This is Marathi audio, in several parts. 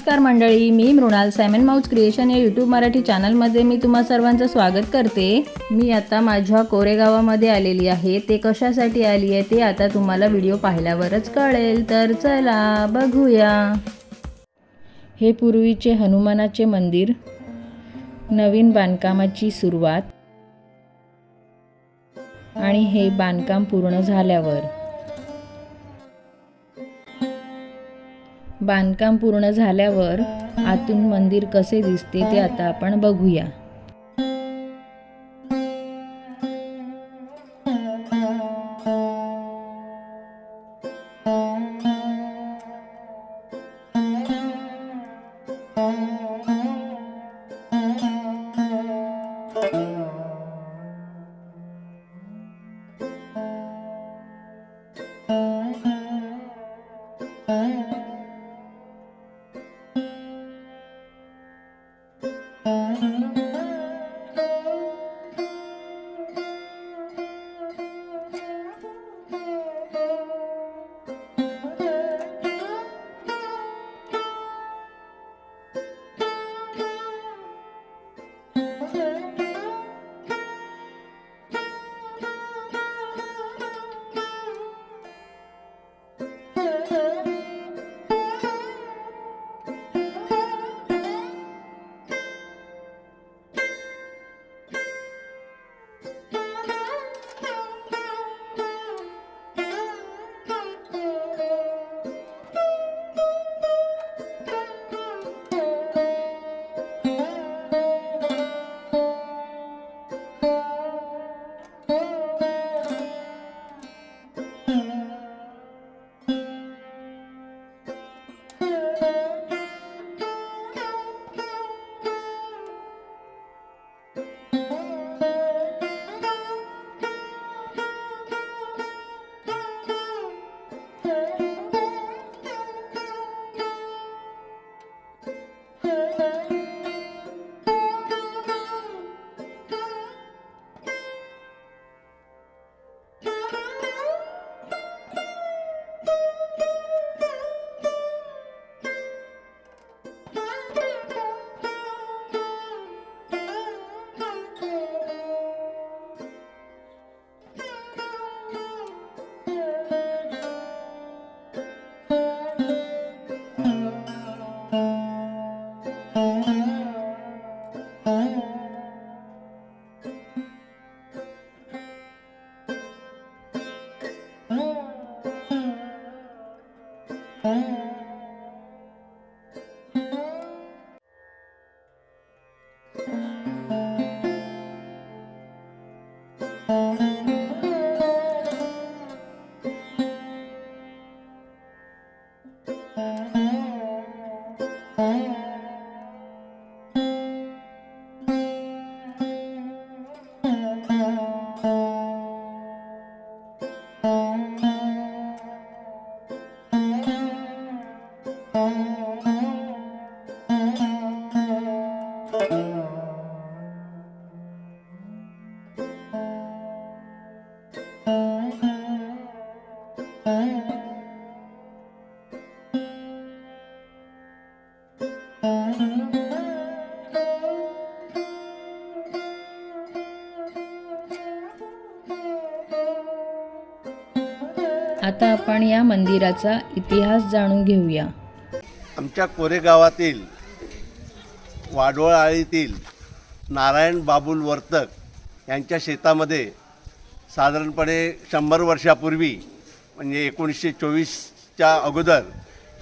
नमस्कार मंडळी मी मृणाल सॅमन माऊज क्रिएशन या यूट्यूब मराठी चॅनलमध्ये मी तुम्हा सर्वांचं स्वागत करते. मी आता माझ्या कोरेगावामध्ये आलेली आहे. ते कशासाठी आली आहे ते आता तुम्हाला व्हिडिओ पाहिल्यावरच कळेल. तर चला बघूया. हे पूर्वीचे हनुमानाचे मंदिर नवीन बांधकामाची सुरुवात आणि हे बांधकाम पूर्ण झाल्यावर बांधकाम पूर्ण झाल्यावर आतून मंदिर कसे दिसते ते आता आपण बघूया. Mm-hmm. आता आपण या मंदिराचा इतिहास जाणून घेऊया. आमच्या कोरेगावातील वाडवळ आळीतील नारायण बाबुल वर्तक यांच्या शेतामध्ये साधारणपणे शंभर वर्षापूर्वी म्हणजे एकोणीसशे चोवीसच्या अगोदर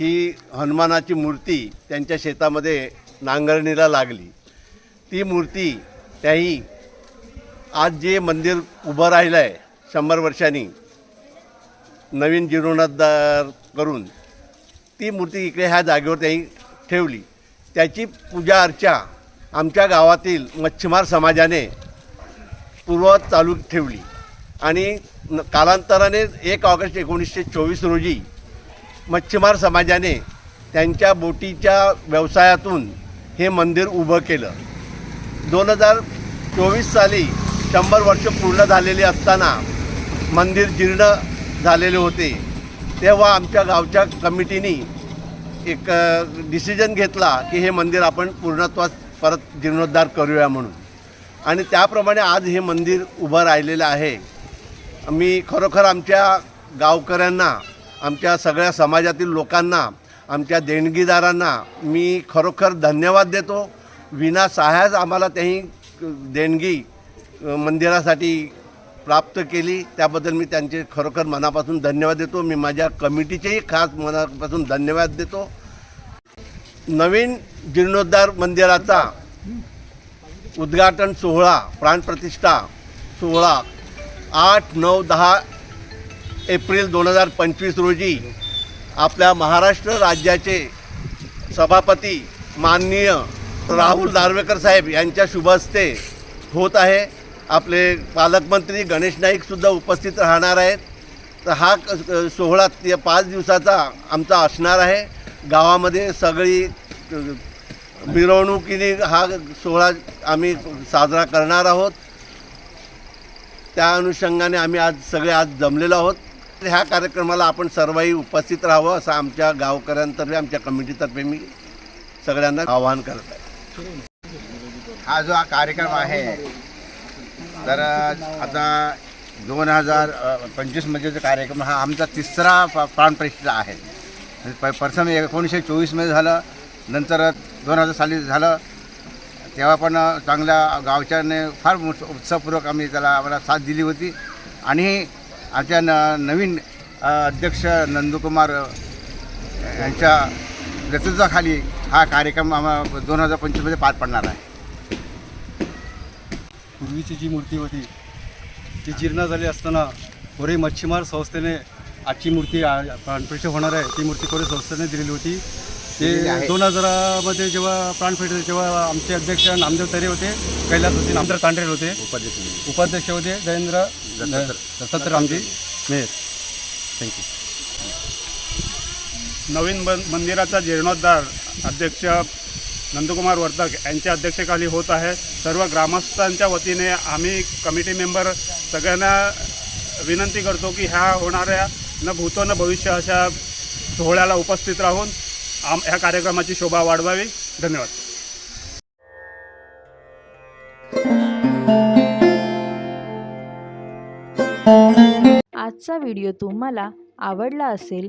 ही हनुमानाची मूर्ती त्यांच्या शेतामध्ये नांगरणीला लागली. ती मूर्ती त्याही आज जे मंदिर उभं राहिलं आहे शंभर वर्षांनी नवीन जीर्णोद्धार करून ती मूर्ती इकडे ह्या जागेवर त्यांनी ठेवली. त्याची पूजा अर्चा आमच्या गावातील मच्छीमार समाजाने पूर्ववत चालू ठेवली. आणि न- कालांतराने एक ऑगस्ट एकोणीसशे चोवीस रोजी मच्छीमार समाजाने त्यांच्या बोटीच्या व्यवसायातून हे मंदिर उभं केलं. दोन हजार चोवीस साली शंभर वर्ष पूर्ण झालेली असताना मंदिर जीर्ण झालेले होते. तेव्हा आमच्या गावच्या कमिटीनी एक डिसिजन घेतला की हे मंदिर आपण पूर्णत्वास परत जीर्णोद्धार करूया म्हणून. आणि त्याप्रमाणे आज हे मंदिर उभं राहिलेलं आहे. मी खरोखर आमच्या गावकऱ्यांना आमच्या सगळ्या समाजातील लोकांना आमच्या देणगीदारांना मी खरोखर धन्यवाद देतो. विना सहाय्याच आम्हाला त्याही देणगी मंदिरासाठी प्राप्त केली त्याबद्दल मी त्यांचे खरोखर मनापासून धन्यवाद देतो. मी माझ्या कमिटीचेही खास मनापासून धन्यवाद देतो. नवीन जीर्णोद्धार मंदिराचा उद्घाटन सोहळा प्राणप्रतिष्ठा सोहळा आठ नऊ दहा एप्रिल दोन हजार पंचवीस रोजी आपल्या महाराष्ट्र राज्याचे सभापती माननीय राहुल दारवेकर साहेब यांच्या शुभ हस्ते होत आहे. आपले पालकमंत्री गणेश नाईकसुद्धा उपस्थित राहणार आहेत. तर हा क- सोहळा ते पाच दिवसाचा आमचा असणार आहे. गावामध्ये सगळी मिरवणुकीने हा सोहळा आम्ही साजरा करणार आहोत. त्या अनुषंगाने आम्ही आज सगळे आज जमलेलो आहोत. ह्या कार्यक्रमाला आपण सर्वही उपस्थित राहावं असं आमच्या गावकऱ्यांतर्फे आमच्या कमिटीतर्फे मी सगळ्यांना आवाहन करत आहे हा जो हा कार्यक्रम आहे तर आता दोन हजार पंचवीसमध्ये जो कार्यक्रम हा आमचा तिसरा प- प्राणप्रतिष्ठा आहे. प प्रथम एकोणीसशे चोवीसमध्ये झालं नंतर दोन हजार साली झालं. तेव्हा पण चांगल्या गावच्याने फार उत्साहपूर्वक आम्ही त्याला आम्हाला साथ दिली होती. आणि आमच्या न नवीन अध्यक्ष नंदकुमार यांच्या नेतृत्वाखाली हा कार्यक्रम आम्हा दोन हजार पंचवीसमध्ये पार पडणार आहे. पूर्वीची जी मूर्ती होती ती जीर्ण झाली असताना कोरे मच्छीमार संस्थेने आजची मूर्ती आ- प्राणप्रतिष्ठा होणार आहे ती मूर्ती कोरे संस्थेने दिलेली होती. ते. दोन हजारामध्ये जेव्हा प्राणप्रतिष्ठा तेव्हा आमचे अध्यक्ष नामदेव तरे होते कैलास होते नामदेव तांढरे होते. उपाध्यक्ष उपाध्यक्ष होते जयेंद्र. दत्तात्रय. रामजी मेहर. थँक्यू नवीन बन मंदिराचा जीर्णोद्धार अध्यक्ष नंदकुमार वर्धक यांच्या अध्यक्षतेखाली होत आहे. सर्व ग्रामस्थांच्या वतीने आम्ही कमिटी मेंबर सगळ्यांना विनंती करतो की ह्या होणाऱ्या न भूतो न भविष्य अशा सोहळ्याला उपस्थित राहून आम ह्या कार्यक्रमाची शोभा वाढवावी. धन्यवाद. आजचा व्हिडिओ तुम्हाला आवडला असेल